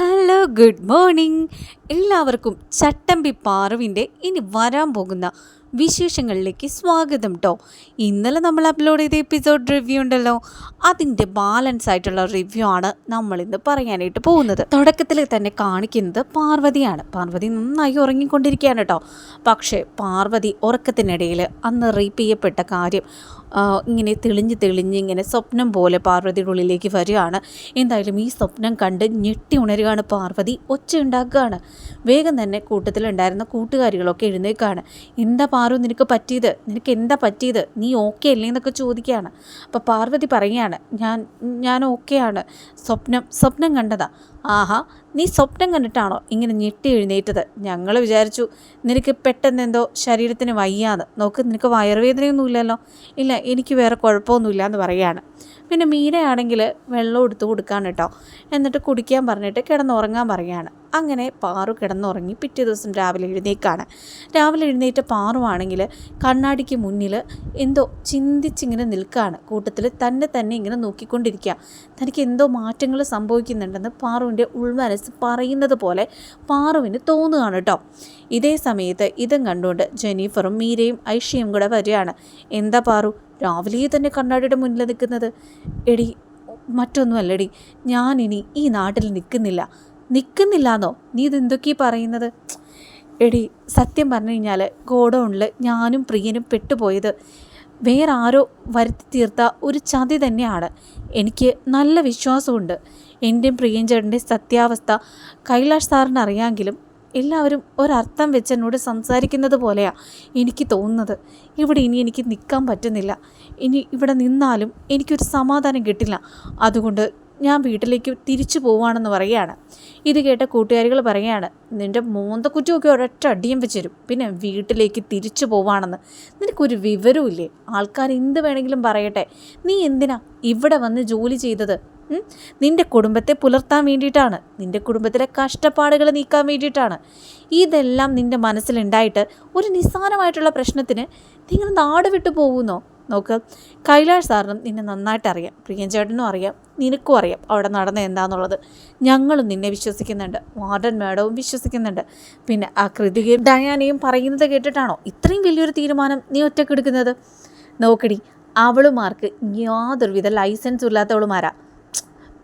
Hello good morning എല്ലാവർക്കും ചട്ടമ്പി പാറുവിന്റെ ഇനി വരാൻ പോകുന്ന വിശേഷങ്ങളിലേക്ക് സ്വാഗതം കേട്ടോ ഇന്നലെ നമ്മൾ അപ്ലോഡ് ചെയ്ത എപ്പിസോഡ് റിവ്യൂ ഉണ്ടല്ലോ. അതിന്റെ ബാലൻസ് ആയിട്ടുള്ള റിവ്യൂ ആണ് നമ്മൾ ഇന്ന് പറയാനായിട്ട് പോകുന്നത്. തുടക്കത്തിൽ തന്നെ കാണിക്കുന്നത് പാർവതിയാണ്. പാർവതി നന്നായി ഉറങ്ങിക്കൊണ്ടിരിക്കുകയാണ് കേട്ടോ പക്ഷേ പാർവതി ഉറക്കത്തിനിടയിൽ അന്ന് റീപ്പ് ചെയ്യപ്പെട്ട കാര്യം ഇങ്ങനെ തെളിഞ്ഞ് തെളിഞ്ഞ് ഇങ്ങനെ സ്വപ്നം പോലെ പാർവതിയുടെ ഉള്ളിലേക്ക് വരികയാണ്. എന്തായാലും ഈ സ്വപ്നം കണ്ട് ഞെട്ടി ഉണരുകയാണ് പാർവതി. ഒച്ച ഉണ്ടാക്കുകയാണ്. വേഗം തന്നെ കൂട്ടത്തിലുണ്ടായിരുന്ന കൂട്ടുകാരികളൊക്കെ എഴുന്നേക്കാണ് എന്താ പാറു നിനക്ക് പറ്റിയത് നിനക്ക് എന്താ പറ്റിയത് നീ ഓക്കെ അല്ലേ എന്നൊക്കെ ചോദിക്കുകയാണ്. അപ്പോൾ പാർവതി പറയുകയാണ് ഞാൻ ഞാൻ ഓക്കെയാണ് സ്വപ്നം സ്വപ്നം കണ്ടതാ. ആഹാ നീ സ്വപ്നം കണ്ടിട്ടാണോ ഇങ്ങനെ ഞെട്ടി എഴുന്നേറ്റത്? ഞങ്ങൾ വിചാരിച്ചു നിനക്ക് പെട്ടെന്ന് എന്തോ ശരീരത്തിന് വയ്യാന്ന്. നോക്ക് നിനക്ക് വയറുവേദനയൊന്നും ഇല്ലല്ലോ ഇല്ല എനിക്ക് വേറെ കുഴപ്പമൊന്നുമില്ല എന്ന് പറയുകയാണ്. പിന്നെ മീനയാണെങ്കിൽ വെള്ളം എടുത്തു കൊടുക്കാൻ കേട്ടോ. എന്നിട്ട് കുടിക്കാൻ പറഞ്ഞിട്ട് കിടന്നുറങ്ങാൻ പറയുകയാണ്. അങ്ങനെ പാറു കിടന്നുറങ്ങി പിറ്റേ ദിവസം രാവിലെ എഴുന്നേക്കാണ്. രാവിലെ എഴുന്നേറ്റ പാറുവാണെങ്കിൽ കണ്ണാടിക്ക് മുന്നിൽ എന്തോ ചിന്തിച്ചിങ്ങനെ നിൽക്കുകയാണ് കൂട്ടത്തിൽ തന്നെ തന്നെ ഇങ്ങനെ നോക്കിക്കൊണ്ടിരിക്കുക. തനിക്ക് എന്തോ മാറ്റങ്ങൾ സംഭവിക്കുന്നുണ്ടെന്ന് പാറുവിന്റെ ഉൾമനസ് പറയുന്നത് പോലെ പാറുവിന് തോന്നുകയാണ് കേട്ടോ. ഇതേ സമയത്ത് ഇതും കണ്ടുകൊണ്ട് ജെനീഫറും മീരയും ഐഷയും കൂടെ വരികയാണ്. എന്താ പാറു രാവിലെ തന്നെ കണ്ണാടിയുടെ മുന്നിൽ നിൽക്കുന്നത്? എടി മറ്റൊന്നുമല്ലടി ഞാനിനി ഈ നാട്ടിൽ നിൽക്കുന്നില്ല. നിൽക്കുന്നില്ലാന്നോ? നീ ഇതെന്തൊക്കെയാ പറയുന്നത്? എടി സത്യം പറഞ്ഞു കഴിഞ്ഞാൽ ഗോഡൗണിൽ ഞാനും പ്രിയനും പെട്ടുപോയത് വേറെ ആരോ വരുത്തി തീർത്ത ഒരു ചതി തന്നെയാണ്. എനിക്ക് നല്ല വിശ്വാസമുണ്ട്. എന്റെയും പ്രിയൻ സത്യാവസ്ഥ കൈലാഷ് സാറിന് അറിയാമെങ്കിലും എല്ലാവരും ഒരർത്ഥം വെച്ച് എന്നോട് സംസാരിക്കുന്നത് പോലെയാണ് എനിക്ക് തോന്നുന്നത്. ഇവിടെ ഇനി എനിക്ക് നിൽക്കാൻ പറ്റുന്നില്ല. ഇനി ഇവിടെ നിന്നാലും എനിക്കൊരു സമാധാനം കിട്ടില്ല. അതുകൊണ്ട് ഞാൻ വീട്ടിലേക്ക് തിരിച്ചു പോവുകയാണെന്ന് പറയുകയാണ്. ഇത് കേട്ട കൂട്ടുകാരികൾ പറയുകയാണ് നിന്റെ മോന്തക്കുറ്റമൊക്കെ ഒരൊറ്റ അടിയും വെച്ചരും പിന്നെ വീട്ടിലേക്ക് തിരിച്ചു പോവാണെന്ന്. നിനക്കൊരു വിവരവും ഇല്ലേ ആൾക്കാർ എന്ത് വേണമെങ്കിലും പറയട്ടെ. നീ എന്തിനാ ഇവിടെ വന്ന് ജോലി ചെയ്തത്? ഉം? നിന്റെ കുടുംബത്തെ പുലർത്താൻ വേണ്ടിയിട്ടാണ്. നിന്റെ കുടുംബത്തിലെ കഷ്ടപ്പാടുകൾ നീക്കാൻ വേണ്ടിയിട്ടാണ്. ഇതെല്ലാം നിന്റെ മനസ്സിലുണ്ടായിട്ട് ഒരു നിസ്സാരമായിട്ടുള്ള പ്രശ്നത്തിന് നിങ്ങൾ നാട് വിട്ടു പോകുന്നോ? നോക്ക് കൈലാഷ് സാറിനും നിന്നെ നന്നായിട്ട് അറിയാം. പ്രിയൻ ചേട്ടനും അറിയാം. നിനക്കും അറിയാം അവിടെ നടന്ന എന്താണെന്നുള്ളത് ഞങ്ങളും നിന്നെ വിശ്വസിക്കുന്നുണ്ട്. വാർഡൻ മാഡവും വിശ്വസിക്കുന്നുണ്ട്. പിന്നെ ആ കൃതികയും ഡയാനയും പറയുന്നത് കേട്ടിട്ടാണോ ഇത്രയും വലിയൊരു തീരുമാനം നീ ഒറ്റക്കെടുക്കുന്നത് നോക്കടി അവളുമാർക്ക് യാതൊരുവിധ ലൈസൻസും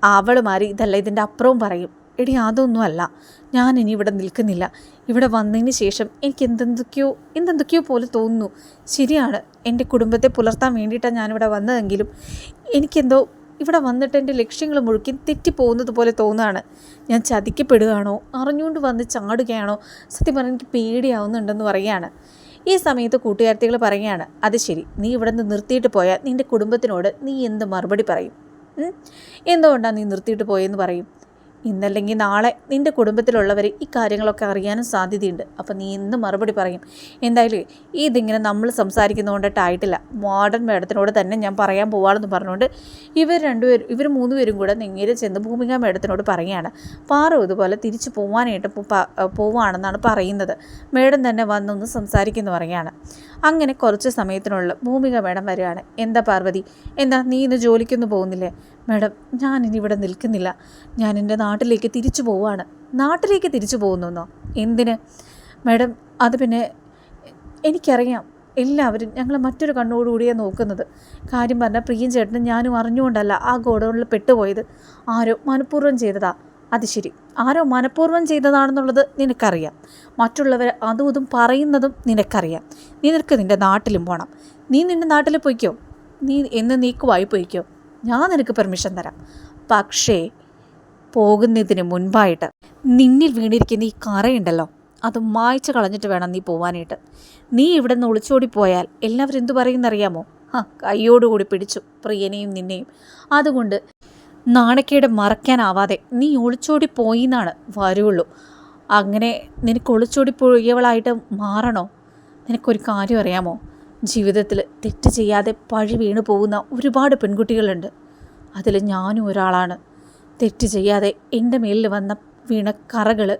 ഇല്ലാത്തവളുമാരാ മാറി ഇതല്ല ഇതിന്റെ അപ്പുറവും പറയും. എടി അതൊന്നുമല്ല ഞാൻ ഇനി ഇവിടെ നിൽക്കുന്നില്ല. ഇവിടെ വന്നതിന് ശേഷം എനിക്ക് എന്തെന്തൊക്കെയോ എന്തെന്തൊക്കെയോ പോലെ തോന്നുന്നു. ശരിയാണ് എന്റെ കുടുംബത്തെ പുലർത്താൻ വേണ്ടിയിട്ടാണ് ഞാനിവിടെ വന്നതെങ്കിലും എനിക്കെന്തോ ഇവിടെ വന്നിട്ട് എന്റെ ലക്ഷ്യങ്ങൾ മുഴുക്കി തെറ്റിപ്പോകുന്നത് പോലെ തോന്നുകയാണ്. ഞാൻ ചതിക്കപ്പെടുകയാണോ? അറിഞ്ഞുകൊണ്ട് വന്ന് ചാടുകയാണോ? സത്യം പറഞ്ഞാൽ എനിക്ക് പേടിയാവുന്നുണ്ടെന്ന് പറയുകയാണ്. ഈ സമയത്ത് കൂട്ടുകാർത്തികൾ പറയുകയാണ് അത് ശരി നീ ഇവിടെ നിന്ന് നിർത്തിയിട്ട് പോയാൽ നിന്റെ കുടുംബത്തിനോട് നീ എന്ത് മറുപടി പറയും? എന്തുകൊണ്ടാണ് നീ നിർത്തിയിട്ട് പോയെന്ന് പറയും? ഇന്നല്ലെങ്കിൽ നാളെ നിന്റെ കുടുംബത്തിലുള്ളവർ ഈ കാര്യങ്ങളൊക്കെ അറിയാനും സാധ്യതയുണ്ട്. അപ്പോൾ നീ ഇന്ന് മറുപടി പറയും. എന്തായാലും ഇതിങ്ങനെ നമ്മൾ സംസാരിക്കുന്നതുകൊണ്ടിട്ടായിട്ടില്ല. മോഡേൺ മേഡത്തിനോട് തന്നെ ഞാൻ പറയാൻ പോവാണെന്ന് പറഞ്ഞുകൊണ്ട് ഇവർ രണ്ടുപേരും ഇവർ മൂന്നുപേരും കൂടെ നേരെ ചെന്ന് ഭൂമിക മേഡത്തിനോട് പറയുകയാണ്. പാറു ഇതുപോലെ തിരിച്ചു പോവാനായിട്ട് പോവാണെന്നാണ് പറയുന്നത്. മേഡം തന്നെ വന്നൊന്ന് സംസാരിക്കുന്നു പറയുകയാണ്. അങ്ങനെ കുറച്ച് സമയത്തിനുള്ള ഭൂമിക മേഡം വരികയാണ്. എന്താ പാർവതി? എന്താ നീ ഇന്ന് ജോലിക്കൊന്നും പോകുന്നില്ലേ? മേഡം ഞാൻ ഇനി ഇവിടെ നിൽക്കുന്നില്ല. ഞാൻ എന്റെ നാട്ടിലേക്ക് തിരിച്ചു പോവാണ് നാട്ടിലേക്ക് തിരിച്ചു പോകുന്നോ എന്തിന്? മേഡം അത് പിന്നെ എനിക്കറിയാം. എല്ലാവരും ഞങ്ങൾ മറ്റൊരു കണ്ണോടുകൂടിയാണ് നോക്കുന്നത്. കാര്യം പറഞ്ഞാൽ പ്രിയൻ ചേട്ടനും ഞാനും അറിഞ്ഞുകൊണ്ടല്ല ആ ഗോഡൗണിൽ പെട്ടുപോയത്. ആരോ മനഃപൂർവം ചെയ്തതാ. അത് ശരി. ആരോ മനഃപൂർവം ചെയ്തതാണെന്നുള്ളത് നിനക്കറിയാം. മറ്റുള്ളവർ അതും ഇതും പറയുന്നതും നിനക്കറിയാം. നീ നിനക്ക് നിന്റെ നാട്ടിലും പോകണം നീ നിന്റെ നാട്ടിൽ പോയിക്കോ. നീ എന്ന് നീക്കുവായി പോയിക്കോ. ഞാൻ നിനക്ക് പെർമിഷൻ തരാം. പക്ഷേ പോകുന്നതിന് മുൻപായിട്ട് നിന്നിൽ വീണിരിക്കുന്ന ഈ കറയുണ്ടല്ലോ അത് മായ്ച്ചു കളഞ്ഞിട്ട് വേണം നീ പോവാനായിട്ട്. നീ ഇവിടെ നിന്ന് ഒളിച്ചോടി പോയാൽ എല്ലാവരും എന്തു പറയുന്നറിയാമോ? ആ കൈയോടുകൂടി പിടിച്ചു പ്രിയനെയും നിന്നെയും. അതുകൊണ്ട് നാണക്കേട് മറക്കാനാവാതെ നീ ഒളിച്ചോടി പോയി എന്നാണ് വരുള്ളൂ അങ്ങനെ നിനക്ക് ഒളിച്ചോടി പോയവളായിട്ട് മാറണോ? നിനക്കൊരു കാര്യം അറിയാമോ? ജീവിതത്തിൽ തെറ്റ് ചെയ്യാതെ പഴി വീണു പോകുന്ന ഒരുപാട് പെൺകുട്ടികളുണ്ട്. അതിൽ ഞാനും ഒരാളാണ്. തെറ്റ് ചെയ്യാതെ എന്റെ മേലിൽ വന്ന വീണ കറകൾ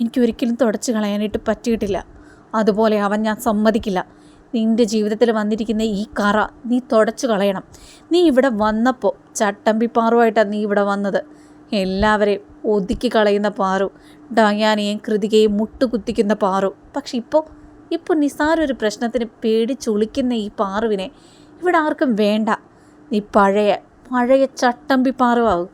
എനിക്കൊരിക്കലും തുടച്ചു കളയാനായിട്ട് പറ്റിയിട്ടില്ല. അതുപോലെ അവൻ ഞാൻ സമ്മതിക്കില്ല. നിന്റെ ജീവിതത്തിൽ വന്നിരിക്കുന്ന ഈ കറ നീ തുടച്ചു കളയണം. നീ ഇവിടെ വന്നപ്പോൾ ചട്ടമ്പി ചട്ടമ്പിപ്പാറുമായിട്ടാണ് നീ ഇവിടെ വന്നത്. എല്ലാവരെയും ഒതുക്കി കളയുന്ന പാറു ഡയാനയും കൃതികയും മുട്ടുകുത്തിക്കുന്ന പാറു. പക്ഷെ ഇപ്പോൾ ഇപ്പോൾ നിസാര ഒരു പ്രശ്നത്തിന് പേടിച്ചൊളിക്കുന്ന ഈ പാറുവിനെ ഇവിടെ ആർക്കും വേണ്ട. നീ പഴയ പഴയ ചട്ടമ്പി പാറുവാകും.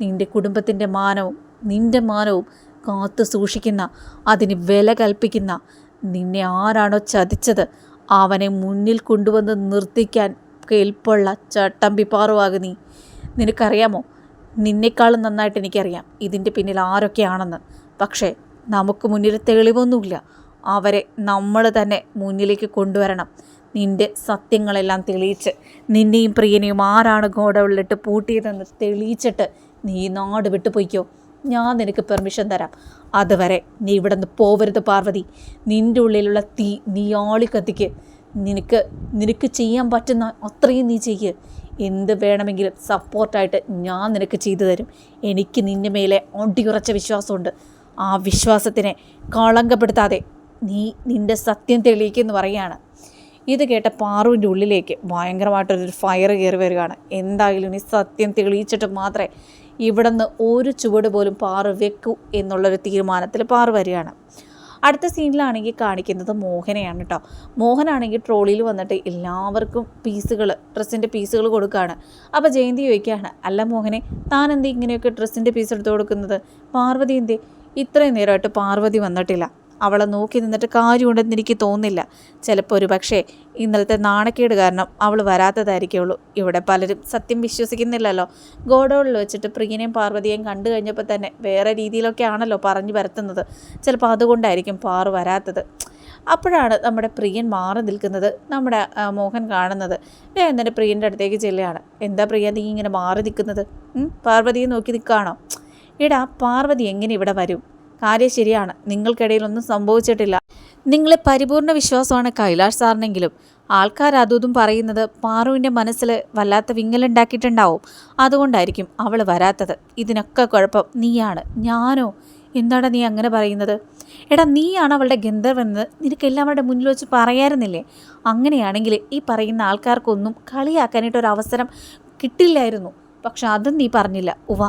നിന്റെ കുടുംബത്തിന്റെ മാനവും നിന്റെ മാനവും കാത്തു സൂക്ഷിക്കുന്ന അതിന് വില കൽപ്പിക്കുന്ന നിന്നെ ആരാണോ ചതിച്ചത്? അവനെ മുന്നിൽ കൊണ്ടുവന്ന് നിർത്തിക്കാൻ കേൾപ്പുള്ള ചട്ടമ്പി പാറുവാകും നീ. നിനക്കറിയാമോ? നിന്നെക്കാളും നന്നായിട്ട് എനിക്കറിയാം ഇതിന്റെ പിന്നിൽ ആരൊക്കെയാണെന്ന്. പക്ഷേ നമുക്ക് മുന്നിൽ തെളിവൊന്നുമില്ല. അവരെ നമ്മൾ തന്നെ മുന്നിലേക്ക് കൊണ്ടുവരണം. നിന്റെ സത്യങ്ങളെല്ലാം തെളിയിച്ച് നിന്നെയും പ്രിയനെയും ആരാണ് ഗോഡൗണിലിട്ട് പൂട്ടിയതെന്ന് തെളിയിച്ചിട്ട് നീ നാട് വിട്ടു പോയിക്കോ ഞാൻ നിനക്ക് പെർമിഷൻ തരാം. അതുവരെ നീ ഇവിടെ നിന്ന് പോവരുത് പാർവതി. നിന്റെ ഉള്ളിലുള്ള തീ നീ ആളി കത്തിക്ക്. നിനക്ക് നിനക്ക് ചെയ്യാൻ പറ്റുന്ന അത്രയും നീ ചെയ്യ്. എന്ത് വേണമെങ്കിലും സപ്പോർട്ടായിട്ട് ഞാൻ നിനക്ക് ചെയ്തു തരും. എനിക്ക് നിന്റെ മേലെ ഒടിയുറച്ച വിശ്വാസമുണ്ട്. ആ വിശ്വാസത്തിനെ കളങ്കപ്പെടുത്താതെ നീ നിന്റെ സത്യം തെളിയിക്കുമെന്ന് പറയുകയാണ്. ഇത് കേട്ട പാറുവിന്റെ ഉള്ളിലേക്ക് ഭയങ്കരമായിട്ടൊരു ഫയർ കയറി വരികയാണ്. എന്തായാലും നീ സത്യം തെളിയിച്ചിട്ട് മാത്രമേ ഇവിടുന്ന് ഒരു ചുവട് പോലും പാറു വെക്കൂ എന്നുള്ളൊരു തീരുമാനത്തിൽ പാറു വരികയാണ്. അടുത്ത സീനിലാണെങ്കിൽ കാണിക്കുന്നത് മോഹനെയാണ് കേട്ടോ മോഹനാണെങ്കിൽ ട്രോളിയിൽ വന്നിട്ട് എല്ലാവർക്കും പീസുകൾ ഡ്രസ്സിന്റെ പീസുകൾ കൊടുക്കുകയാണ്. അപ്പോൾ ജയന്തി ചോദിക്കുകയാണ് അല്ല മോഹനെ താൻ എന്തേ ഇങ്ങനെയൊക്കെ ഡ്രസ്സിന്റെ പീസ് എടുത്ത് കൊടുക്കുന്നത്? പാർവതി എന്തേ? ഇത്രയും നേരമായിട്ട് പാർവതി വന്നിട്ടില്ല. അവളെ നോക്കി നിന്നിട്ട് കാര്യമുണ്ടെന്ന് എനിക്ക് തോന്നുന്നില്ല. ചിലപ്പോൾ ഒരു പക്ഷേ ഇന്നലത്തെ നാണക്കേട് കാരണം അവൾ വരാത്തതായിരിക്കുള്ളൂ. ഇവിടെ പലരും സത്യം വിശ്വസിക്കുന്നില്ലല്ലോ. ഗോഡൗണിൽ വെച്ചിട്ട് പ്രിയനെയും പാർവതിയെയും കണ്ടു കഴിഞ്ഞപ്പോൾ തന്നെ വേറെ രീതിയിലൊക്കെ ആണല്ലോ പറഞ്ഞു വരുത്തുന്നത് ചിലപ്പോൾ അതുകൊണ്ടായിരിക്കും പാറു വരാത്തത്. അപ്പോഴാണ് നമ്മുടെ പ്രിയൻ മാറി നിൽക്കുന്നത് നമ്മുടെ മോഹൻ കാണുന്നത്. വേഗം തന്നെ പ്രിയന്റെ അടുത്തേക്ക് ചെല്ലുകയാണ്. എന്താ പ്രിയ നീ ഇങ്ങനെ മാറി നിൽക്കുന്നത്? പാർവതിയെ നോക്കി നിൽക്കുകയാണോ? എടാ പാർവതി എങ്ങനെ ഇവിടെ വരും? കാര്യം ശരിയാണ്. നിങ്ങൾക്കിടയിലൊന്നും സംഭവിച്ചിട്ടില്ല. നിങ്ങളെ പരിപൂർണ വിശ്വാസമാണ് കൈലാഷ് സാറിനെങ്കിലും. ആൾക്കാർ അതും പറയുന്നത് പാറുവിന്റെ മനസ്സിൽ വല്ലാത്ത വിങ്ങലുണ്ടാക്കിയിട്ടുണ്ടാവും. അതുകൊണ്ടായിരിക്കും അവൾ വരാത്തത്. ഇതിനൊക്കെ കുഴപ്പം നീയാണ്. ഞാനോ? എന്താണ് നീ അങ്ങനെ പറയുന്നത്? എടാ നീയാണ് അവളുടെ ഗന്ധർവെന്ന് നിനക്ക് എല്ലാവരുടെ മുന്നിൽ വെച്ച് പറയാറുന്നില്ലേ? അങ്ങനെയാണെങ്കിൽ ഈ പറയുന്ന ആൾക്കാർക്കൊന്നും കളിയാക്കാനായിട്ടൊരവസരം കിട്ടില്ലായിരുന്നു. പക്ഷെ അതും നീ പറഞ്ഞില്ല. ഉവ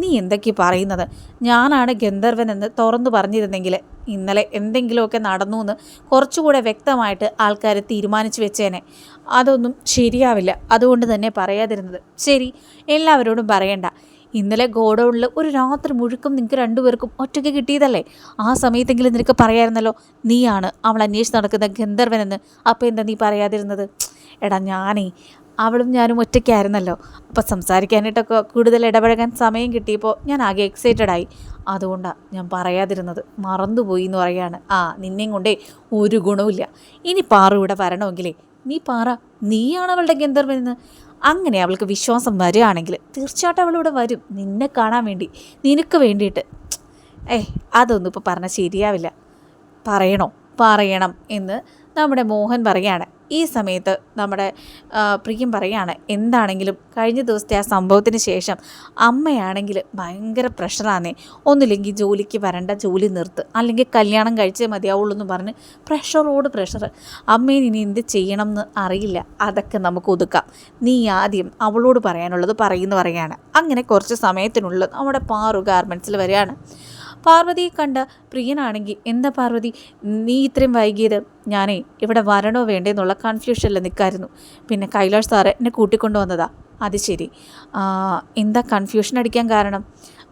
നീ എന്തൊക്കെ പറയുന്നത്? ഞാനാണ് ഗന്ധർവൻ എന്ന് തുറന്നു പറഞ്ഞിരുന്നെങ്കിൽ ഇന്നലെ എന്തെങ്കിലുമൊക്കെ നടന്നു എന്ന് കുറച്ചുകൂടെ വ്യക്തമായിട്ട് ആൾക്കാർ തീരുമാനിച്ചു വെച്ചേനെ. അതൊന്നും ശരിയാവില്ല. അതുകൊണ്ട് തന്നെ പറയാതിരുന്നത്. ശരി എല്ലാവരോടും പറയണ്ട. ഇന്നലെ ഗോഡൗണിൽ ഒരു രാത്രി മുഴുക്കും നിങ്ങൾക്ക് രണ്ടുപേർക്കും ഒറ്റയ്ക്ക് കിട്ടിയതല്ലേ? ആ സമയത്തെങ്കിലും നിനക്ക് പറയായിരുന്നല്ലോ നീയാണ് അവൾ അന്വേഷിച്ച് നടക്കുന്ന ഗന്ധർവനെന്ന് അപ്പോൾ എന്താ നീ പറയാതിരുന്നത്? എടാ ഞാനേ അവളും ഞാനും ഒറ്റയ്ക്കായിരുന്നല്ലോ. അപ്പോൾ സംസാരിക്കാനായിട്ടൊക്കെ കൂടുതൽ ഇടപഴകാൻ സമയം കിട്ടിയപ്പോൾ ഞാൻ ആകെ എക്സൈറ്റഡ് ആയി. അതുകൊണ്ടാണ് ഞാൻ പറയാതിരുന്നത്. മറന്നുപോയി എന്ന് പറയാണ്. ആ നിന്നെയും കൊണ്ടേ ഒരു ഗുണവുമില്ല. ഇനി പാറ ഇവിടെ വരണമെങ്കിലേ നീ പാറ നീയാണ് അവളുടെ ഗന്ധർവനെന്ന് അങ്ങനെ അവൾക്ക് വിശ്വാസം വരികയാണെങ്കിൽ തീർച്ചയായിട്ടും അവളിവിടെ വരും. നിന്നെ കാണാൻ വേണ്ടി നിനക്ക് വേണ്ടിയിട്ട്. ഏ അതൊന്നും ഇപ്പോൾ പറഞ്ഞാൽ ശരിയാവില്ല. പറയണോ? പറയണം എന്ന് നമ്മുടെ മോഹൻ പറയാണ് ഈ സമയത്ത് നമ്മുടെ പ്രിയം പറയാണ് എന്താണെങ്കിലും കഴിഞ്ഞ ദിവസത്തെ ആ സംഭവത്തിന് ശേഷം അമ്മയാണെങ്കിൽ ഭയങ്കര പ്രഷറാന്നേ. ഒന്നില്ലെങ്കിൽ ജോലിക്ക് വരണ്ട ജോലി നിർത്ത്. അല്ലെങ്കിൽ കല്യാണം കഴിച്ചേ മതിയാവുള്ളൂ എന്ന് പറഞ്ഞ് പ്രഷറോട് പ്രഷർ അമ്മയെ ഇനി എന്ത് ചെയ്യണം എന്ന് അറിയില്ല. അതൊക്കെ നമുക്ക് ഒതുക്കാം. നീ ആദ്യം അവളോട് പറയാനുള്ളത് പറയുന്നു പറയാണ്. അങ്ങനെ കുറച്ച് സമയത്തിനുള്ളിൽ നമ്മുടെ പാറു ഗാർമെന്റ്സിൽ വരികയാണ്. പാർവതിയെ കണ്ട പ്രിയനാണെങ്കിൽ എന്താ പാർവതി? നീ ഇത്രയും വൈകിയത് ഞാനേ ഇവിടെ വരണോ വേണ്ടേ എന്നുള്ള കൺഫ്യൂഷനിൽ നിൽക്കായിരുന്നു പിന്നെ കൈലാഷ് സാറെ എന്നെ കൂട്ടിക്കൊണ്ടു വന്നതാ. അത് ശരി. എന്താ കൺഫ്യൂഷൻ അടിക്കാൻ കാരണം?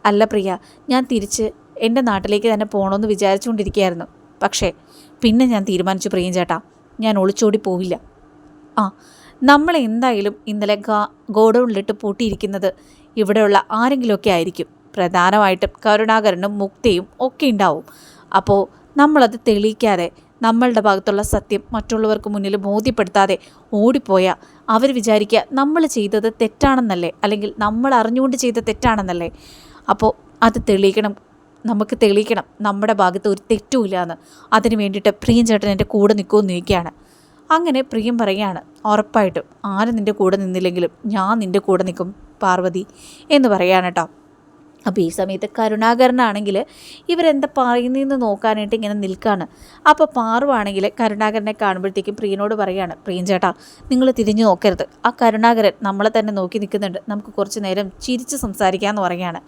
അല്ല പ്രിയ ഞാൻ തിരിച്ച് എന്റെ നാട്ടിലേക്ക് തന്നെ പോകണമെന്ന് വിചാരിച്ചുകൊണ്ടിരിക്കുകയായിരുന്നു. പക്ഷേ പിന്നെ ഞാൻ തീരുമാനിച്ചു പ്രിയം ചേട്ടാ ഞാൻ ഒളിച്ചോടി പോവില്ല. ആ നമ്മൾ എന്തായാലും ഇന്നലെ ഗോഡൗണിലിട്ട് പൂട്ടിയിരിക്കുന്നത് ഇവിടെയുള്ള ആരെങ്കിലുമൊക്കെ ആയിരിക്കും. പ്രധാനമായിട്ടും കരുണാകരനും മുക്തിയും ഒക്കെ ഉണ്ടാവും. അപ്പോൾ നമ്മളത് തെളിയിക്കാതെ നമ്മളുടെ ഭാഗത്തുള്ള സത്യം മറ്റുള്ളവർക്ക് മുന്നിൽ ബോധ്യപ്പെടുത്താതെ ഓടിപ്പോയാൽ അവർ വിചാരിക്കുക നമ്മൾ ചെയ്തത് തെറ്റാണെന്നല്ലേ അല്ലെങ്കിൽ നമ്മൾ അറിഞ്ഞുകൊണ്ട് ചെയ്ത തെറ്റാണെന്നല്ലേ. അപ്പോൾ അത് തെളിയിക്കണം നമുക്ക് തെളിയിക്കണം. നമ്മുടെ ഭാഗത്ത് ഒരു തെറ്റുമില്ല എന്ന് അതിന് വേണ്ടിയിട്ട് പ്രിയൻ ചേട്ടൻ എന്റെ കൂടെ നിൽക്കുമെന്ന് ചോദിക്കുകയാണ്. അങ്ങനെ പ്രിയം പറയുകയാണ് ഉറപ്പായിട്ടും ആരും നിന്റെ കൂടെ നിന്നില്ലെങ്കിലും ഞാൻ നിന്റെ കൂടെ നിൽക്കും പാർവതി എന്ന് പറയാണ് കേട്ടോ. അപ്പോൾ ഈ സമയത്ത് കരുണാകരനാണെങ്കിൽ ഇവരെന്താ പറയുന്നതെന്ന് നോക്കാനായിട്ട് ഇങ്ങനെ നിൽക്കുകയാണ് അപ്പോൾ പാറുവാണെങ്കിൽ കരുണാകരനെ കാണുമ്പോഴത്തേക്കും പ്രിയനോട് പറയുകയാണ് പ്രിയൻ ചേട്ടാ നിങ്ങൾ തിരിഞ്ഞു നോക്കരുത്. ആ കരുണാകരൻ നമ്മളെ തന്നെ നോക്കി നിൽക്കുന്നുണ്ട്. നമുക്ക് കുറച്ച് നേരം ചിരിച്ച് സംസാരിക്കാമെന്ന് പറയുകയാണ്.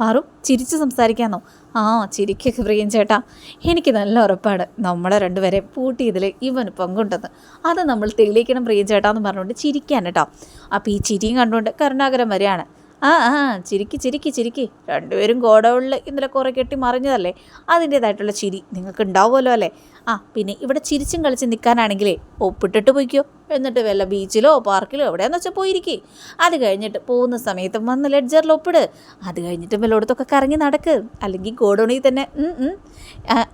പാറു ചിരിച്ച് സംസാരിക്കാമെന്നോ ആ ചിരിക്കൊക്കെ പ്രിയൻ ചേട്ടാ. എനിക്ക് നല്ല ഉറപ്പാണ്. നമ്മളെ രണ്ടുപേരെ പൂട്ടിയതിൽ ഇവൻ പങ്കുണ്ടെന്ന്. അത് നമ്മൾ തെളിയിക്കണം പ്രിയൻ ചേട്ടാ എന്ന് പറഞ്ഞുകൊണ്ട് ചിരിക്കാൻ കേട്ടോ. അപ്പോൾ ഈ ചിരിയും കണ്ടുകൊണ്ട് കരുണാകരൻ വരികയാണ്. ആ ആ ചിരിക്ക് ചിരിക്ക് ചിരിക്ക്. രണ്ടുപേരും ഗോഡൗണിൽ ഇന്നലെ കുറേ കെട്ടി മറിഞ്ഞതല്ലേ? അതിന്റേതായിട്ടുള്ള ചിരി നിങ്ങൾക്ക് ഉണ്ടാവുമല്ലോ അല്ലേ? ആ പിന്നെ ഇവിടെ ചിരിച്ചും കളിച്ച് നിൽക്കാനാണെങ്കിലേ ഒപ്പിട്ടിട്ട് പോയിക്കോ. എന്നിട്ട് വല്ല ബീച്ചിലോ പാർക്കിലോ എവിടെയാന്ന് വെച്ചാൽ പോയിരിക്കേ. അത് കഴിഞ്ഞിട്ട് പോകുന്ന സമയത്ത് വന്ന് ലെഡ്ജറിൽ ഒപ്പിട്. അത് കഴിഞ്ഞിട്ട് വല്ലയിടത്തൊക്കെ കറങ്ങി നടക്ക്. അല്ലെങ്കിൽ ഗോഡൗണിൽ തന്നെ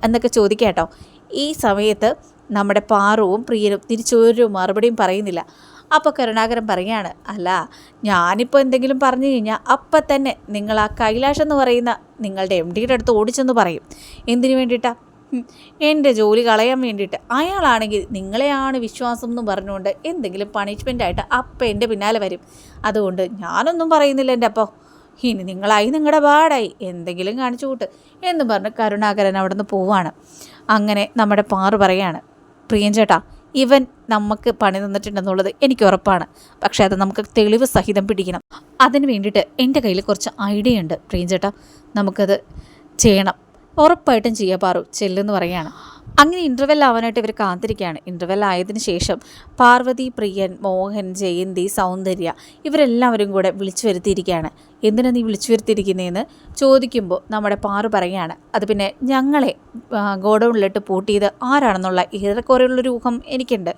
എന്നൊക്കെ ചോദിക്കാം കേട്ടോ ഈ സമയത്ത് നമ്മുടെ പാറുവും പ്രിയനും തിരിച്ചൊരു മറുപടിയും പറയുന്നില്ല. അപ്പോൾ കരുണാകരൻ പറയാണ് അല്ല ഞാനിപ്പോൾ എന്തെങ്കിലും പറഞ്ഞു കഴിഞ്ഞാൽ അപ്പം തന്നെ നിങ്ങൾ ആ കൈലാഷ് എന്ന് പറയുന്ന നിങ്ങളുടെ എം ഡിയുടെ അടുത്ത് ഓടിച്ചെന്ന് പറയും. എന്തിനു വേണ്ടിയിട്ടാണ് എന്റെ ജോലി കളയാൻ വേണ്ടിയിട്ട്. അയാളാണെങ്കിൽ നിങ്ങളെയാണ് വിശ്വാസം എന്ന് പറഞ്ഞുകൊണ്ട് എന്തെങ്കിലും പണിഷ്മെന്റ് ആയിട്ട് അപ്പം എന്റെ പിന്നാലെ വരും. അതുകൊണ്ട് ഞാനൊന്നും പറയുന്നില്ല എന്റെ അപ്പോൾ ഇനി നിങ്ങളായി നിങ്ങളുടെ പാടായി. എന്തെങ്കിലും കാണിച്ചു കൂട്ട്. എന്ന് പറഞ്ഞ് കരുണാകരൻ അവിടെ നിന്ന് പോവാണ്. അങ്ങനെ നമ്മുടെ പാറു പറയാണ് പ്രിയൻ ചേട്ടാ ഇവൻ നമുക്ക് പണി തന്നിട്ടുണ്ടെന്നുള്ളത് എനിക്ക് ഉറപ്പാണ്. പക്ഷേ അത് നമുക്ക് തെളിവ് സഹിതം പിടിക്കണം. അതിന് വേണ്ടിയിട്ട് എന്റെ കയ്യിൽ കുറച്ച് ഐഡിയ ഉണ്ട് പ്രിയഞ്ചേട്ടാ നമുക്കത് ചെയ്യണം. ഉറപ്പായിട്ടും ചെയ്യാൻ പാറു. ചെല്ലെന്ന് പറയാണ് അങ്ങനെ ഇന്റർവെൽ ആവാനായിട്ട് ഇവർ കാത്തിരിക്കുകയാണ്. ഇന്റർവെൽ ആയതിന് ശേഷം പാർവതി പ്രിയൻ മോഹൻ ജയന്തി സൗന്ദര്യ ഇവരെല്ലാവരും കൂടെ വിളിച്ചു വരുത്തിയിരിക്കുകയാണ്. എന്തിനാ നീ വിളിച്ചു വരുത്തിയിരിക്കുന്നതെന്ന് ചോദിക്കുമ്പോൾ നമ്മുടെ പാറു പറയുകയാണ്. അത് പിന്നെ ഞങ്ങളെ ഗോഡൗണിലിട്ട് പൂട്ടിയത് ആരാണെന്നുള്ള ഏറെക്കുറെയുള്ളൊരു ഊഹം എനിക്കുണ്ട്.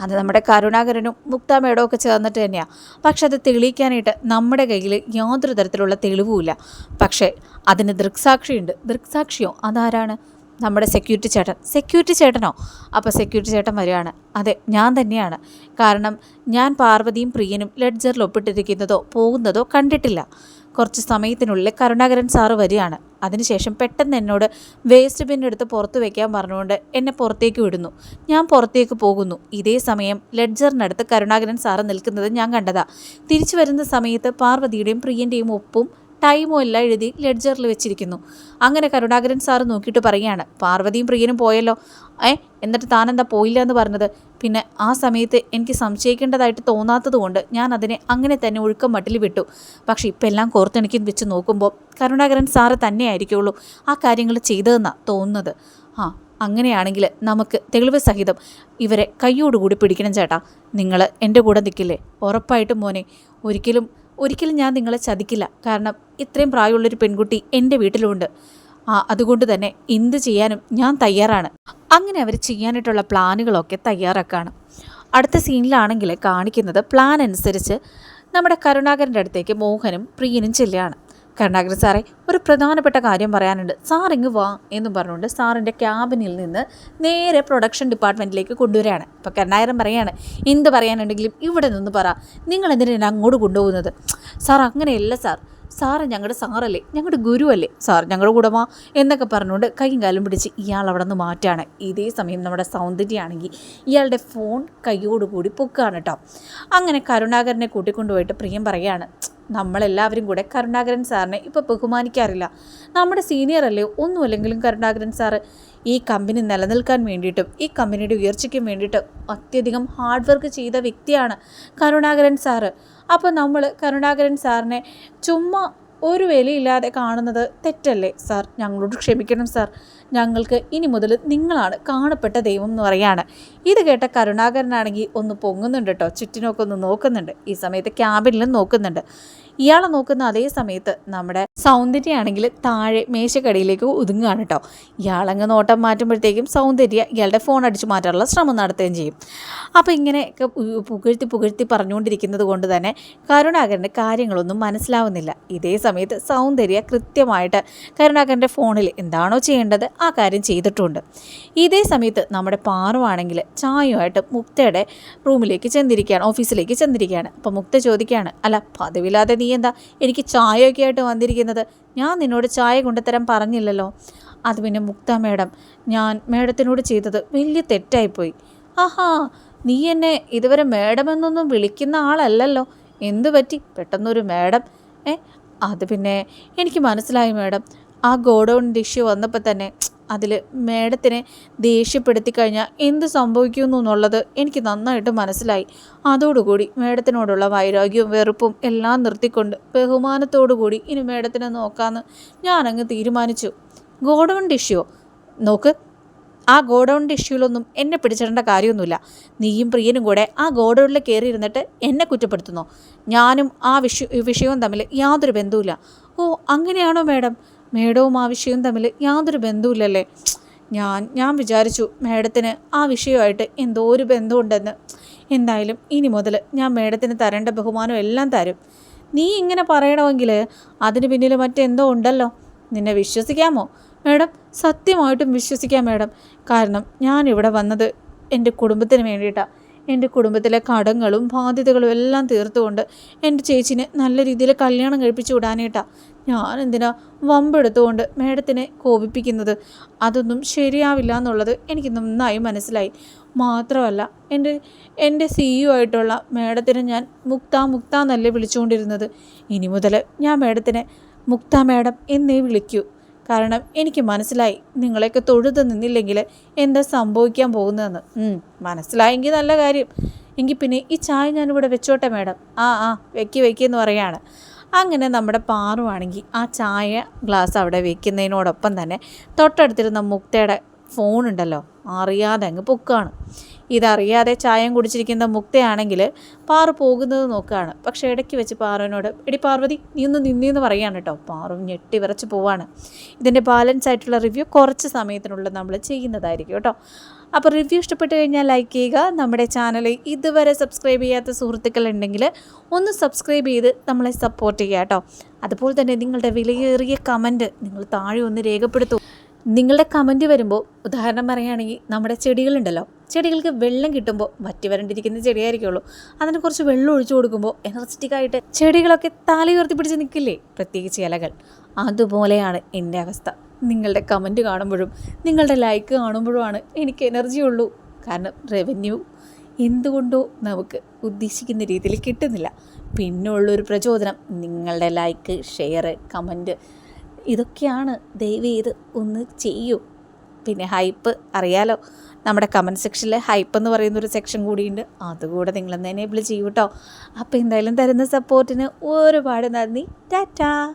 അത് നമ്മുടെ കരുണാകരനും മുക്താമേടോ ഒക്കെ ചേർന്നിട്ട് തന്നെയാണ് പക്ഷെ അത് തെളിയിക്കാനായിട്ട് നമ്മുടെ കയ്യിൽ യാതൊരു തരത്തിലുള്ള തെളിവുമില്ല. പക്ഷേ അതിന് ദൃക്സാക്ഷിയുണ്ട്. ദൃക്സാക്ഷിയോ? അതാരാണ്? നമ്മുടെ സെക്യൂരിറ്റി ചേട്ടൻ. സെക്യൂരിറ്റി ചേട്ടനോ? അപ്പോൾ സെക്യൂരിറ്റി ചേട്ടൻ വരികയാണ് അതെ ഞാൻ തന്നെയാണ്. കാരണം ഞാൻ പാർവതിയും പ്രിയനും ലെഡ്ജറിൽ ഒപ്പിട്ടിരിക്കുന്നതോ പോകുന്നതോ കണ്ടിട്ടില്ല. കുറച്ച് സമയത്തിനുള്ളിൽ കരുണാകരൻ സാറ് വരികയാണ് അതിനുശേഷം പെട്ടെന്ന് എന്നോട് വേസ്റ്റ് ബിൻ എടുത്ത് പുറത്ത് വയ്ക്കാൻ പറഞ്ഞുകൊണ്ട് എന്നെ പുറത്തേക്ക് വിടുന്നു. ഞാൻ പുറത്തേക്ക് പോകുന്നു. ഇതേ സമയം ലെഡ്ജറിനടുത്ത് കരുണാകരൻ സാറ് നിൽക്കുന്നത് ഞാൻ കണ്ടതാ. തിരിച്ചു വരുന്ന സമയത്ത് പാർവതിയുടെയും പ്രിയന്റെയും ഒപ്പും ടൈമും എല്ലാം എഴുതി ലെഡ്ജറിൽ വെച്ചിരിക്കുന്നു. അങ്ങനെ കരുണാകരൻ സാർ നോക്കിയിട്ട് പറയുകയാണ് പാർവതിയും പ്രിയനും പോയല്ലോ. ഏ എന്നിട്ട് താനെന്താ പോയില്ല എന്ന് പറഞ്ഞത്? പിന്നെ ആ സമയത്ത് എനിക്ക് സംശയിക്കേണ്ടതായിട്ട് തോന്നാത്തതുകൊണ്ട് ഞാൻ അതിനെ അങ്ങനെ തന്നെ ഒഴുക്കം മട്ടിൽ വിട്ടു. പക്ഷേ ഇപ്പം എല്ലാം കോർത്തിണക്കി വെച്ച് നോക്കുമ്പോൾ കരുണാകരൻ സാറ് തന്നെ ആയിരിക്കുള്ളൂ ആ കാര്യങ്ങൾ ചെയ്തതെന്നാണ് തോന്നുന്നത്. ആ അങ്ങനെയാണെങ്കിൽ നമുക്ക് തെളിവ് സഹിതം ഇവരെ കൈയോടുകൂടി പിടിക്കണം ചേട്ടാ. നിങ്ങൾ എന്റെ കൂടെ നിൽക്കില്ലേ? ഉറപ്പായിട്ടും മോനെ ഒരിക്കലും ഒരിക്കലും ഞാൻ നിങ്ങളെ ചതിക്കില്ല. കാരണം ഇത്രയും പ്രായമുള്ളൊരു പെൺകുട്ടി എന്റെ വീട്ടിലുണ്ട്. ആ അതുകൊണ്ട് തന്നെ എന്ത് ചെയ്യാനും ഞാൻ തയ്യാറാണ്. അങ്ങനെ അവർ ചെയ്യാനായിട്ടുള്ള പ്ലാനുകളൊക്കെ തയ്യാറാക്കാണ്. അടുത്ത സീനിലാണെങ്കിൽ കാണിക്കുന്നത് പ്ലാൻ അനുസരിച്ച് നമ്മുടെ കരുണാകരന്റെ അടുത്തേക്ക് മോഹനും പ്രിയനും ചെല്ലുകയാണ്. കരുണാകരൻ സാറേ ഒരു പ്രധാനപ്പെട്ട കാര്യം പറയാനുണ്ട്. സാർ ഇങ്ങ് വാ എന്ന് പറഞ്ഞുകൊണ്ട് സാറിന്റെ ക്യാബിനിൽ നിന്ന് നേരെ പ്രൊഡക്ഷൻ ഡിപ്പാർട്ട്മെന്റിലേക്ക് കൊണ്ടുവരികയാണ്. ഇപ്പോൾ കരുണാകരൻ പറയാണ് എന്ത് പറയാനുണ്ടെങ്കിലും ഇവിടെ നിന്ന് പറ. നിങ്ങൾ എന്തിനാണ് അങ്ങോട്ട് കൊണ്ടുപോകുന്നത്? സാർ അങ്ങനെയല്ല സാർ. സാറ് ഞങ്ങളുടെ സാറല്ലേ. ഞങ്ങളുടെ ഗുരുവല്ലേ. സാർ ഞങ്ങളുടെ കൂടമാ എന്നൊക്കെ പറഞ്ഞുകൊണ്ട് കൈയും കാലും പിടിച്ച് ഇയാൾ അവിടെ നിന്ന് മാറ്റാണ് ഇതേ സമയം നമ്മുടെ സൗന്ദര്യമാണെങ്കിൽ ഇയാളുടെ ഫോൺ കൈയോടുകൂടി പൊക്കുകയാണ് കേട്ടോ. അങ്ങനെ കരുണാകരനെ കൂട്ടിക്കൊണ്ടുപോയിട്ട് പ്രിയം പറയാണ് നമ്മളെല്ലാവരും കൂടെ കരുണാകരൻ സാറിനെ ഇപ്പോൾ ബഹുമാനിക്കാറില്ല. നമ്മുടെ സീനിയർ അല്ലേ? ഒന്നുമില്ലെങ്കിലും കരുണാകരൻ സാറ് ഈ കമ്പനി നിലനിൽക്കാൻ വേണ്ടിയിട്ടും ഈ കമ്പനിയുടെ ഉയർച്ചയ്ക്കും വേണ്ടിയിട്ട് അത്യധികം ഹാർഡ് വർക്ക് ചെയ്ത വ്യക്തിയാണ് കരുണാകരൻ സാറ്. അപ്പോൾ നമ്മൾ കരുണാകരൻ സാറിനെ ചുമ്മാ ഒരു വിലയില്ലാതെ കാണുന്നത് തെറ്റല്ലേ സാർ ഞങ്ങളോട് ക്ഷമിക്കണം സാർ ഞങ്ങൾക്ക് ഇനി മുതൽ നിങ്ങളാണ് കാണപ്പെട്ട ദൈവം എന്ന് പറയാണ്. ഇത് കേട്ട കരുണാകരനാണെങ്കിൽ ഒന്ന് പൊങ്ങുന്നുണ്ട് കേട്ടോ ചുറ്റിനൊക്കെ ഒന്ന് നോക്കുന്നുണ്ട്. ഈ സമയത്ത് ക്യാബിനിലും നോക്കുന്നുണ്ട്. ഇയാളെ നോക്കുന്ന അതേ സമയത്ത് നമ്മുടെ സൗന്ദര്യമാണെങ്കിൽ താഴെ മേശക്കടിയിലേക്ക് ഒതുങ്ങുകയാണ് കേട്ടോ. ഇയാളങ്ങ് നോട്ടം മാറ്റുമ്പോഴത്തേക്കും സൗന്ദര്യ ഇയാളുടെ ഫോൺ അടിച്ചു മാറ്റാനുള്ള ശ്രമം നടത്തുകയും ചെയ്യും. അപ്പോൾ ഇങ്ങനെ പുകഴ്ത്തി പുകഴ്ത്തി പറഞ്ഞുകൊണ്ടിരിക്കുന്നത് കൊണ്ട് തന്നെ കരുണാകരന്റെ കാര്യങ്ങളൊന്നും മനസ്സിലാവുന്നില്ല. ഇതേ സമയത്ത് സൗന്ദര്യ കൃത്യമായിട്ട് കരുണാകരന്റെ ഫോണിൽ എന്താണോ ചെയ്യേണ്ടത് ആ കാര്യം ചെയ്തിട്ടുണ്ട്. ഇതേ സമയത്ത് നമ്മുടെ പാറുവാണെങ്കിൽ ചായയുമായിട്ട് മുക്തയുടെ റൂമിലേക്ക് ചെന്നിരിക്കുകയാണ് ഓഫീസിലേക്ക് ചെന്നിരിക്കുകയാണ്. അപ്പോൾ മുക്ത ചോദിക്കുകയാണ് അല്ല പതിവില്ലാതെ നീ എന്താ എനിക്ക് ചായയൊക്കെ ആയിട്ട് വന്നിരിക്കുന്നത്? ഞാൻ നിന്നോട് ചായ കൊണ്ടുതരാൻ പറഞ്ഞില്ലല്ലോ. അത് പിന്നെ മുക്ത മേഡം ഞാൻ മേഡത്തിനോട് ചെയ്തത് വലിയ തെറ്റായിപ്പോയി. ആഹാ നീ എന്നെ ഇതുവരെ മേഡം എന്നൊന്നും വിളിക്കുന്ന ആളല്ലല്ലോ. എന്തു പറ്റി? പെട്ടെന്നൊരു മേഡം. ഏ അത് പിന്നെ എനിക്ക് മനസ്സിലായി മേഡം. ആ ഗോഡൗൺ ഇഷ്യൂ വന്നപ്പോൾ തന്നെ അതിൽ മേഡത്തിനെ ദേഷ്യപ്പെടുത്തി കഴിഞ്ഞാൽ എന്ത് സംഭവിക്കുന്നു എന്നുള്ളത് എനിക്ക് നന്നായിട്ട് മനസ്സിലായി. അതോടുകൂടി മേഡത്തിനോടുള്ള വൈരാഗ്യവും വെറുപ്പും എല്ലാം നിർത്തിക്കൊണ്ട് ബഹുമാനത്തോടു കൂടി ഇനി മേഡത്തിനെ നോക്കാമെന്ന് ഞാനങ്ങ് തീരുമാനിച്ചു. ഗോഡൗൺ ഇഷ്യൂ നോക്ക് ആ ഗോഡൗൺ ഇഷ്യൂലൊന്നും എന്നെ പിടിച്ചിടേണ്ട കാര്യമൊന്നുമില്ല. നീയും പ്രിയനും കൂടെ ആ ഗോഡൗണിൽ കയറി ഇരുന്നിട്ട് എന്നെ കുറ്റപ്പെടുത്തുന്നു? ഞാനും ആ വിഷയ വിഷയവും തമ്മിൽ യാതൊരു ബന്ധവുമില്ല. ഓ അങ്ങനെയാണോ മേഡം? മേഡവും ആ വിഷയവും തമ്മിൽ യാതൊരു ബന്ധവുമില്ലല്ലേ? ഞാൻ ഞാൻ വിചാരിച്ചു മേഡത്തിന് ആ വിഷയമായിട്ട് എന്തോ ഒരു ബന്ധമുണ്ടെന്ന്. എന്തായാലും ഇനി മുതൽ ഞാൻ മേഡത്തിന് തരേണ്ട ബഹുമാനം എല്ലാം തരും. നീ ഇങ്ങനെ പറയണമെങ്കിൽ അതിന് പിന്നിൽ മറ്റെന്തോ ഉണ്ടല്ലോ. നിന്നെ വിശ്വസിക്കാമോ? മേഡം സത്യമായിട്ടും വിശ്വസിക്കാം മേഡം. കാരണം ഞാൻ ഇവിടെ വന്നത് എന്റെ കുടുംബത്തിന് വേണ്ടിയിട്ടാണ് എന്റെ കുടുംബത്തിലെ കടങ്ങളും ബാധ്യതകളും എല്ലാം തീർത്തുകൊണ്ട് എന്റെ ചേച്ചിനെ നല്ല രീതിയിൽ കല്യാണം കഴിപ്പിച്ചു വിടാനായിട്ടാണ് ഞാൻ എന്തിനാ വമ്പെടുത്തുകൊണ്ട് മേഡത്തിനെ കോപിപ്പിക്കുന്നത്? അതൊന്നും ശരിയാവില്ല എന്നുള്ളത് എനിക്ക് നന്നായി മനസ്സിലായി. മാത്രമല്ല എന്റെ എന്റെ സി യു ആയിട്ടുള്ള മേഡത്തിനെ ഞാൻ മുക്ത മുക്ത എന്നല്ലേ വിളിച്ചുകൊണ്ടിരുന്നത്. ഇനി മുതൽ ഞാൻ മേഡത്തിനെ മുക്ത മേഡം എന്നേ വിളിക്കൂ. കാരണം എനിക്ക് മനസ്സിലായി നിങ്ങളെയൊക്കെ തൊഴുത് നിന്നില്ലെങ്കിൽ എന്താ സംഭവിക്കാൻ പോകുന്നതെന്ന്. മനസ്സിലായെങ്കിൽ നല്ല കാര്യം. എങ്കിൽ പിന്നെ ഈ ചായ ഞാനിവിടെ വെച്ചോട്ടെ മേഡം. ആ ആ വെക്കി വെക്കിയെന്ന് പറയാണ്. അങ്ങനെ നമ്മുടെ പാറുവാണെങ്കിൽ ആ ചായ ഗ്ലാസ് അവിടെ വെക്കുന്നതിനോടൊപ്പം തന്നെ തൊട്ടടുത്തിരുന്ന മുക്തയുടെ ഫോണുണ്ടല്ലോ. അറിയാതെ അങ്ങ് പൊക്കുകയാണ് ഇതറിയാതെ ചായം കുടിച്ചിരിക്കുന്ന മുക്തയാണെങ്കിൽ പാറു പോകുന്നത് നോക്കുകയാണ്. പക്ഷെ ഇടയ്ക്ക് വെച്ച് പാറുവിനോട് എടി പാർവതി നീ ഒന്ന് നിന്നി എന്ന് പറയാണ് കേട്ടോ. പാറു ഞെട്ടി വിറച്ച് പോവാണ്. ഇതിന്റെ ബാലൻസ് ആയിട്ടുള്ള റിവ്യൂ കുറച്ച് സമയത്തിനുള്ളിൽ നമ്മൾ ചെയ്യുന്നതായിരിക്കും കേട്ടോ. അപ്പോൾ റിവ്യൂ ഇഷ്ടപ്പെട്ട് കഴിഞ്ഞാൽ ലൈക്ക് ചെയ്യുക. നമ്മുടെ ചാനൽ ഇതുവരെ സബ്സ്ക്രൈബ് ചെയ്യാത്ത സുഹൃത്തുക്കൾ ഉണ്ടെങ്കിൽ ഒന്ന് സബ്സ്ക്രൈബ് ചെയ്ത് നമ്മളെ സപ്പോർട്ട് ചെയ്യുക കേട്ടോ. അതുപോലെ തന്നെ നിങ്ങളുടെ വിലയേറിയ കമന്റ് നിങ്ങൾ താഴെ ഒന്ന് രേഖപ്പെടുത്തും. നിങ്ങളുടെ കമന്റ് വരുമ്പോൾ ഉദാഹരണം പറയുകയാണെങ്കിൽ നമ്മുടെ ചെടികളുണ്ടല്ലോ. ചെടികൾക്ക് വെള്ളം കിട്ടുമ്പോൾ വറ്റി വരണ്ടിരിക്കുന്ന ചെടിയായിരിക്കുള്ളൂ. അതിന് കുറച്ച് വെള്ളം ഒഴിച്ചു കൊടുക്കുമ്പോൾ എനർജറ്റിക് ആയിട്ട് ചെടികളൊക്കെ തല ഉയർത്തിപ്പിടിച്ച് നിൽക്കില്ലേ? പ്രത്യേകിച്ച് ഇലകൾ. അതുപോലെയാണ് എന്റെ അവസ്ഥ. നിങ്ങളുടെ കമന്റ് കാണുമ്പോഴും നിങ്ങളുടെ ലൈക്ക് കാണുമ്പോഴുമാണ് എനിക്ക് എനർജി ഉള്ളൂ. കാരണം റവന്യൂ എന്തുകൊണ്ടോ നമുക്ക് ഉദ്ദേശിക്കുന്ന രീതിയിൽ കിട്ടുന്നില്ല. പിന്നെ ഉള്ളൊരു പ്രചോദനം നിങ്ങളുടെ ലൈക്ക് ഷെയർ കമന്റ് ഇതൊക്കെയാണ് ദയവ് ചെയ്ത് ഒന്ന് ചെയ്യൂ. പിന്നെ ഹൈപ്പ് അറിയാലോ? നമ്മുടെ കമന്റ് സെക്ഷനിൽ ഹൈപ്പ് എന്ന് പറയുന്ന ഒരു സെക്ഷൻ കൂടിയുണ്ട്. അതുകൂടെ നിങ്ങളൊന്ന് എനേബിൾ ചെയ്യൂ അപ്പോൾ എന്തായാലും തരുന്ന സപ്പോർട്ടിന് ഒരുപാട് നന്ദി. ടാറ്റാ.